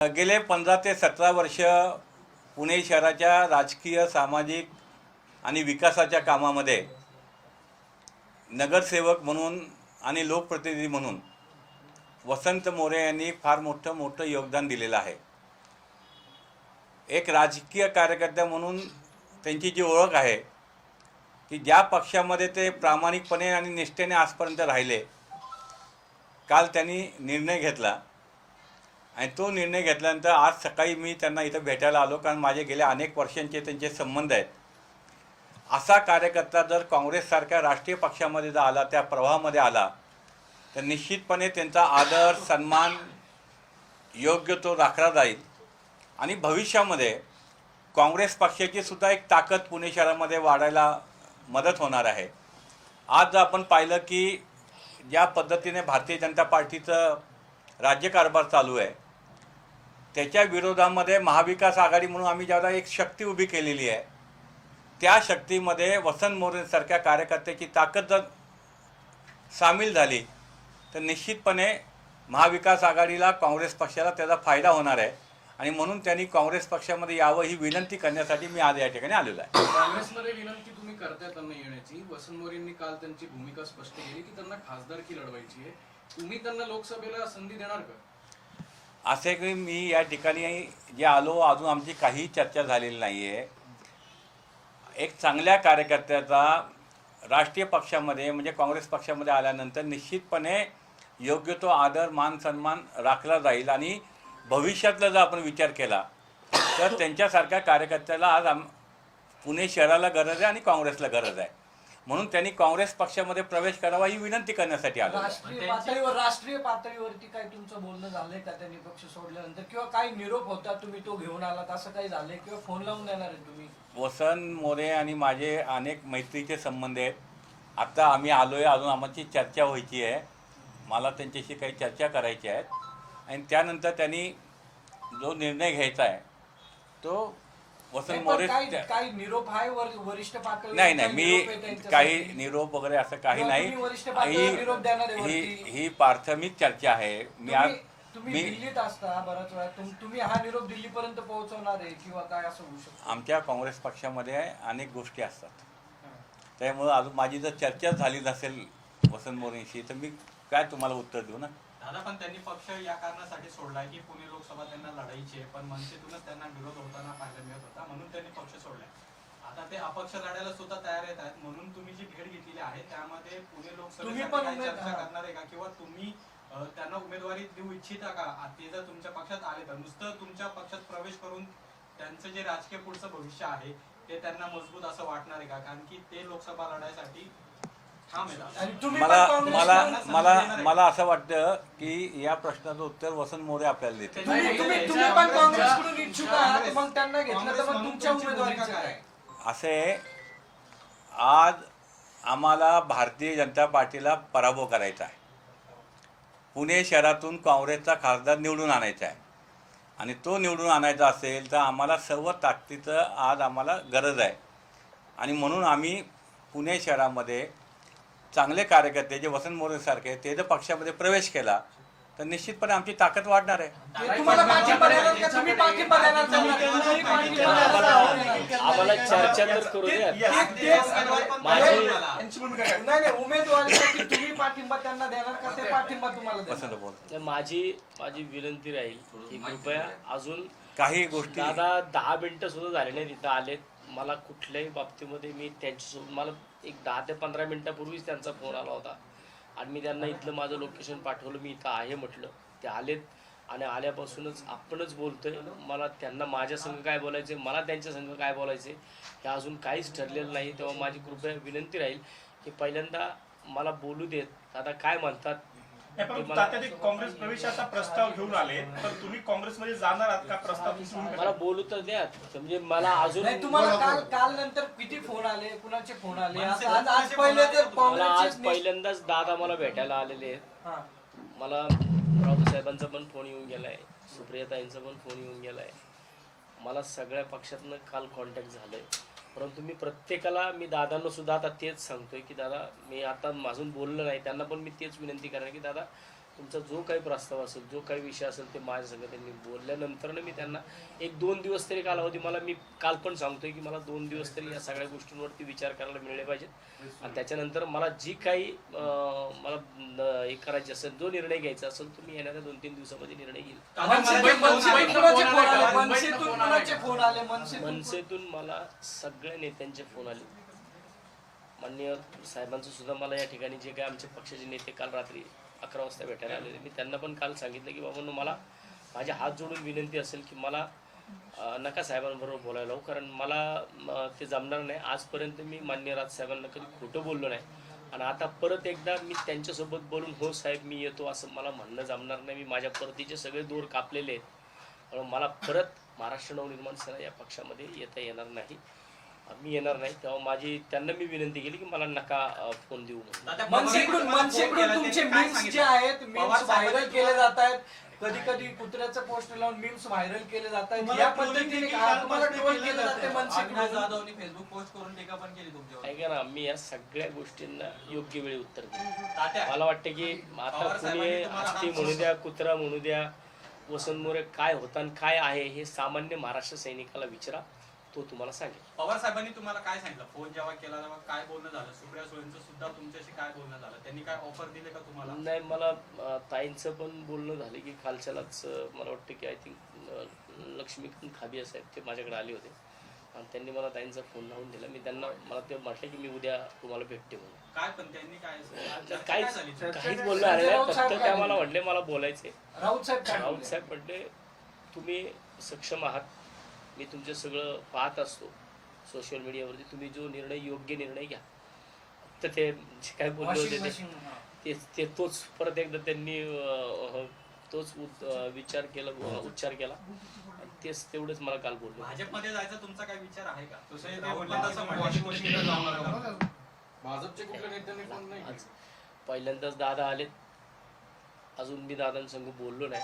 गेले पंधरा ते सतरा वर्ष पुणे शहराच्या राजकीय सामाजिक आणि विकासाच्या कामामध्ये नगरसेवक म्हणून आणि लोकप्रतिनिधी म्हणून वसंत मोरे यांनी फार मोठं मोठं योगदान दिलेलं आहे. एक राजकीय कार्यकर्ता म्हणून त्यांची जी ओळख आहे की ज्या पक्षामध्ये ते प्रामाणिकपणे आणि निष्ठेने आजपर्यंत राहिले काल त्यांनी निर्णय घेतला. आणि तो निर्णय घेतल्यानंतर आज सकाळी मी त्यांना इथं भेटायला आलो कारण माझे गेल्या अनेक वर्षांचे त्यांचे संबंध आहेत. असा कार्यकर्ता जर काँग्रेससारख्या राष्ट्रीय पक्षामध्ये जर आला त्या प्रवाहामध्ये आला तर निश्चितपणे त्यांचा आदर सन्मान योग्य तो राखला जाईल. आणि भविष्यामध्ये काँग्रेस पक्षाची सुद्धा एक ताकद पुणे शहरामध्ये वाढायला मदत होणार आहे. आज जर आपण पाहिलं की ज्या पद्धतीने भारतीय जनता पार्टीचं राज्यकारभार चालू आहे त्याच्या विरोधामध्ये महाविकास आघाडी म्हणून आम्ही ज्यादा एक शक्ती उभी केलेली आहे त्या शक्तीमध्ये वसंत मोरेंसारख्या कार्यकर्त्याची ताकद जर सामील झाली तर निश्चितपणे महाविकास आघाडीला काँग्रेस पक्षाला त्याचा फायदा होणार आहे. आणि म्हणून त्यांनी काँग्रेस पक्षामध्ये यावं ही विनंती करण्यासाठी मी आज या ठिकाणी आलेलो आहे. काँग्रेसमध्ये विनंती तुम्ही करताय त्यांना येण्याची. वसंत मोरेंनी काल त्यांची भूमिका स्पष्ट केली की त्यांना खासदारकी लढवायची आहे. तुम्ही त्यांना लोकसभेला संधी देणार का? असे की मी या ठिकाणी जे आलो अजून आमची काही चर्चा झालेली नाही आहे एक चांगल्या कार्यकर्त्याचा राष्ट्रीय पक्षामध्ये म्हणजे काँग्रेस पक्षामध्ये आल्यानंतर निश्चितपणे योग्य तो आदर मान सन्मान राखला जाईल आणि भविष्यातला जर आपण विचार केला तर त्यांच्यासारख्या कार्यकर्त्याला आज आम पुणे शहराला गरज आहे आणि काँग्रेसला गरज आहे. म्हणून त्यांनी काँग्रेस पक्षामध्ये प्रवेश करावा ही विनंती करण्यासाठी आलो. राष्ट्रीय पातळीवर राष्ट्रीय पातळीवरती काय तुमचं बोलणं झालंय का? त्यांनी पक्ष सोडल्यानंतर? किंवा काही निरोप होता? तुम्ही तो घेऊन आलात? असं काही झालंय? किंवा फोन लावून देणार आहे तुम्ही? वसंत मोरे आणि माझे अनेक मैत्रीचे संबंध आहेत. आत्ता आम्ही आलो आहे अजून आमची चर्चा व्हायची आहे. मला त्यांच्याशी काही चर्चा करायची आहेत आणि त्यानंतर त्यांनी जो निर्णय घ्यायचा आहे तो वसंत मोरे काही त्या- काही निरोप आहे वर- वरिष्ठ पातळीवर? नाही नाही मी? काही निरोप वगैरे असं काही किंवा नाही. तुम्ही वरिष्ठ पातळीवर निरोप देणार आहे ही वरती? ही प्राथमिक चर्चा आहे. मी आज तुम्ही मी दिल्लीत असता बराच वेळा. तुम- तुम्ही हा निरोप दिल्लीपर्यंत पोहोचवणार आहे किंवा काय असं होऊ शकतं? आमच्या काँग्रेस पक्षामध्ये अनेक गोष्टी असतात. त्यामुळं अजून माझी जर चर्चा झाली नसेल वसंत मोरेंशी तर मी काय तुम्हाला उत्तर देऊ ना? दादा पण त्यांनी पक्ष या कारणासाठी सोडलाय की पुणे लोकसभा त्यांना लढायची आहे पण मनसेतूनच त्यांना विरोध होताना पाहायला मिळत होता म्हणून त्यांनी पक्ष सोडलाय. आता ते अपक्ष लढायला सुद्धा तयार येत आहेत म्हणून तुम्ही जी भेट घेतलेली आहे त्यामध्ये पुणे लोकसभेसाठी उमेद- चर्चा. करणार आहे का? किंवा तुम्ही त्यांना उमेदवारी देऊ इच्छिता का? ते जर तुमच्या पक्षात आले तर नुसतं तुमच्या पक्षात प्रवेश करून त्यांचं जे राजकीय पुढचं भविष्य आहे ते त्यांना मजबूत असं वाटणार आहे का? कारण की ते लोकसभा लढायसाठी ठाम आहेत आणि तुम्ही मला मला मला. मला असं वाटतं की या प्रश्नाचं उत्तर वसंत मोरे आपल्याला देते तुम्ही तुम्ही तुम्ही पण काँग्रेसकडून इच्छुक आहात मग त्यांना घेतलं. तर मग तुमच्या उमेदवारीचं काय? असे आज आम्हाला भारतीय जनता पार्टीला पराभव करायचा आहे. पुणे शहरातून काँग्रेसचा खासदार निवडून आणायचा आहे. आणि तो निवडून आणायचा असेल तर आम्हाला सर्व ताकदीचं आज आम्हाला गरज आहे. आणि म्हणून आम्ही पुणे शहरामध्ये चांगले कार्यकर्ते जे वसंत मोरेसारखे ते जर पक्षामध्ये प्रवेश केला तर निश्चितपणे आमची ताकद वाढणार आहे. माझी- नाही नाही उमेदवारीसाठी तुम्ही पाठिंबा त्यांना देणार का? ते पाठिंबा तुम्हाला देणार. वसंत बोल तर माझी माझी विनंती राहील की कृपया अजून काही गोष्टी दादा दहा मिनिटं सुद्धा झाले नाही तिथं आलेत. मला कुठल्याही बाबतीमध्ये मी त्यांच्यासोबत मला एक दहा ते पंधरा मिनिटापूर्वीच त्यांचा फोन आला होता. आणि मी त्यांना इथलं माझं लोकेशन पाठवलं. मी इथं आहे म्हटलं. ते आलेत. आणि आल्यापासूनच आपणच बोलतोय. मला त्यांना माझ्या संघ काय बोलायचे मला त्यांच्या संघ काय बोलायचे हे अजून काहीच ठरलेलं नाही. तेव्हा माझी कृपया विनंती राहील की पहिल्यांदा मला बोलू देत. दादा काय म्हणतात? परंतु मला तात्या ते काँग्रेस प्रवेशाचा प्रस्ताव घेऊन आले तर तुम्ही काँग्रेसमध्ये जाणार आहात का प्रस्ताव तुम्ही मला बोलू तर द्या. म्हणजे मला अजून नाही तुम्हाला काल काल नंतर किती फोन आले? कुणाचे फोन आले? आज आज आज पहिले तर मला आज काँग्रेसचे पहिल्यांदाच दादा मला भेटायला आलेले आहेत. हा. मला राऊत साहेबांचा पण फोन येऊन गेलाय. सुप्रियाताईंचा पण फोन येऊन गेलाय. मला सगळ्या पक्षातनं काल कॉन्टॅक्ट झालंय. परंतु मी प्रत्येकाला मी दादांना सुद्धा आता तेच सांगतोय की दादा मी आता माझून बोललं नाही. त्यांना पण मी तेच विनंती करणार की दादा तुमचा जो काही प्रस्ताव असेल जो काही विषय असेल ते माझ्या सगळं त्यांनी बोलल्यानंतर मी त्यांना एक दोन दिवस तरी कालावधी मला मी काल पण सांगतोय की मला दोन दिवस तरी या सगळ्या गोष्टींवरती विचार करायला मिळले पाहिजेत. आणि त्याच्यानंतर मला जी काही मला हे करायची असेल जो निर्णय घ्यायचा असेल तो मी येणाऱ्या दोन तीन दिवसामध्ये निर्णय घेईल मनसेतून मला सगळ्या नेत्यांचे फोन आले. माननीय साहेबांचं सुद्धा मला या ठिकाणी जे काय आमचे पक्षाचे नेते काल रात्री अकरा वाजता भेटायला आलेले. मी त्यांना पण काल सांगितलं की बाबा मला माझ्या हात जोडून विनंती असेल की मला नका साहेबांबरोबर बोलायला हो कारण मला ते जमणार नाही. आजपर्यंत मी मान्य राज साहेबांना कधी खोटं बोललो नाही. आणि आता परत एकदा मी त्यांच्यासोबत बोलून हो साहेब मी येतो असं मला म्हणणं जमणार नाही. मी माझ्या परतीचे सगळे दोर कापलेले आहेत. मला परत महाराष्ट्र नवनिर्माण सेना या पक्षामध्ये येता येणार नाही. मी येणार नाही तेव्हा माझी त्यांना मी विनंती केली की मला नका अं, फोन देऊ म्हणून. दादा, पवारांनी मनसेकडून तुम्हाला फोन मनसेकडून केला, तुमचे त्यांनी काय मीम्स जे सांगितलं? आहेत पवार मीम्स साहेबांनी व्हायरल केले जात आहेत कधी कधी कुत्र्याचं पोस्ट लावून मीम्स व्हायरल केले जात आहेत तुम्हाला या trolling पद्धतीने देखील का- तुम्हाला कालपासून ट्रोल केलं केलं जाते. जातंय. अविनाश मनसेकडून जाधवनी फेसबुक पोस्ट करून टीका पण केली तुमच्यावर. ऐका ना मी या सगळ्या गोष्टींना योग्य वेळी उत्तर देईन. तात्या, मला वाटतं की आता पवार कुणी साहेबांनी तुम्हाला हत्ती म्हणू द्या कुत्रा म्हणू द्या वसंत मोरे काय होता आणि काय आहे हे सामान्य महाराष्ट्र सैनिकाला विचारा. तो तुम्हाला सांगेल. पवार साहेबांनी तुम्हाला काय सांगितलं? फोन जेव्हा केला तेव्हा काय बोलणं झालं? सुप्रिया सुळेंचं सुद्धा तुमच्याशी काय बोलणं झालं? त्यांनी काय ऑफर दिले का तुम्हाला? नाही मला अं, ताईंचं पण बोलणं झालं की कालच्यालाच अं, मला वाटतं की आय थिंक लक्ष्मीकांत खाबिया साहेब ते माझ्याकडे आले होते. आणि त्यांनी मला ताईंचा फोन लावून दिला. मी त्यांना मला ते म्हटलं की मी उद्या तुम्हाला भेटते म्हणून. काय पण त्यांनी काय चर्चा काय काहीच झाली काहीच बोलणं आलं नाही. फक्त त्या मला? म्हटले मला बोलायचे राऊत साहेब काय राऊत बोलले? साहेब म्हटले तुम्ही सक्षम आहात. मी तुमचं सगळं पाहत असतो. सोशल मीडियावरती तुम्ही जो निर्णय योग्य निर्णय घ्या. तर ते जे काय बोलले होते ते-. ते तोच परत एकदा त्यांनी तोच विचार केला उच्चार केला. आणि तेच तेवढंच मला काल बोलले भाजपमध्ये जायचा तुमचा काय विचार आहे का. भाजपचे कुठल्या नेत्यांनी फोन नाही. पहिल्यांदाच दादा आलेत. अजून मी दादांसंग बोललो नाही.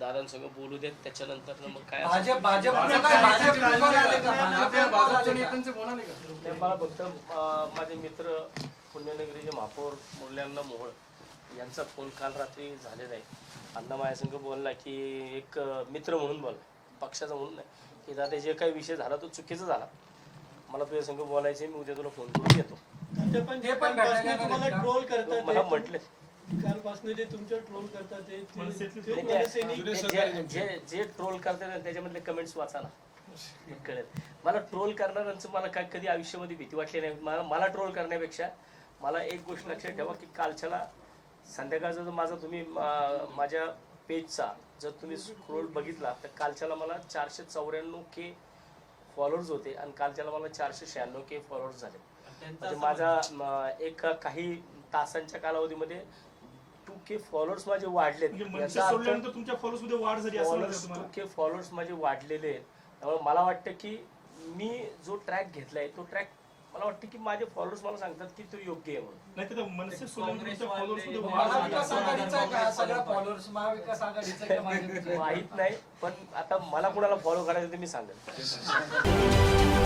दादांसंग बोलू देत त्याच्यानंतर मग काय असेल भाजप भाजपच्या? नेत्यांचे फोन आले का? नाही, मला फक्त अं, माझे मित्र पुण्यनगरीचे महापौर मुरल्यांना मोहोळ यांचा फोन काल रात्री झालेला आहे अण्णा माझ्यासंग बोलला की एक अं, मित्र म्हणून बोलला पक्षाचा म्हणून नाही. की दादा जे काही विषय झाला तो चुकीचा झाला. मला तुझ्या संग बोलायचे मी उद्या तुला फोन करून येतो. ते पण ते भेटायला ट्रोल करतात मला ते. म्हटले कालपासून ते तुमच्यावर ट्रोल करतात ते- जे जे- जे ट्रोल करतात त्याच्यामधले कमेंट्स वाचा ना. कळेल. मला ट्रोल करणाऱ्यांचं मला काय कधी आयुष्यामध्ये भीती वाटली नाही. मला मला ट्रोल करण्यापेक्षा मला एक गोष्ट लक्षात ठेवा की कालच्याला संध्याकाळचा जर माझा तुम्ही अं, माझ्या पेजचा जर तुम्ही स्क्रोल बघितला तर कालच्याला मला चारशे चौऱ्याण्णव के फॉलोअर्स होते आणि कालच्याला मला चारशे शहाण्णव के फॉलोअर्स झाले. म्हणजे माझा एक काही तासांच्या कालावधीमध्ये टू के फॉलोअर्स माझे वाढलेत. म्हणजे मनसे याचा अर्थ सोडल्यानंतर तुमच्या फॉलोअर्समध्ये वाढ झाली असं फॉलोअर्स वाटतं तुम्हाला? टू के फॉलोअर्स माझे वाढलेले आहेत. त्यामुळे मला वाटतं की मी जो ट्रॅक घेतलाय तो ट्रॅक मला वाटतं की माझे फॉलोअर्स मला सांगतात की तो योग्य आहे म्हणून. नाही तर मनसे सोडल्यानंतर तुमच्या फॉलोअर्समध्ये वाढ महाविकास झाली आघाडीचा आहे का? सगळा फॉलोअर्स महाविकास आघाडीचा आहे का भाजपचा आहे? माहीत नाही पण आता मला कुणाला फॉलो करायचं ते मी सांगेन.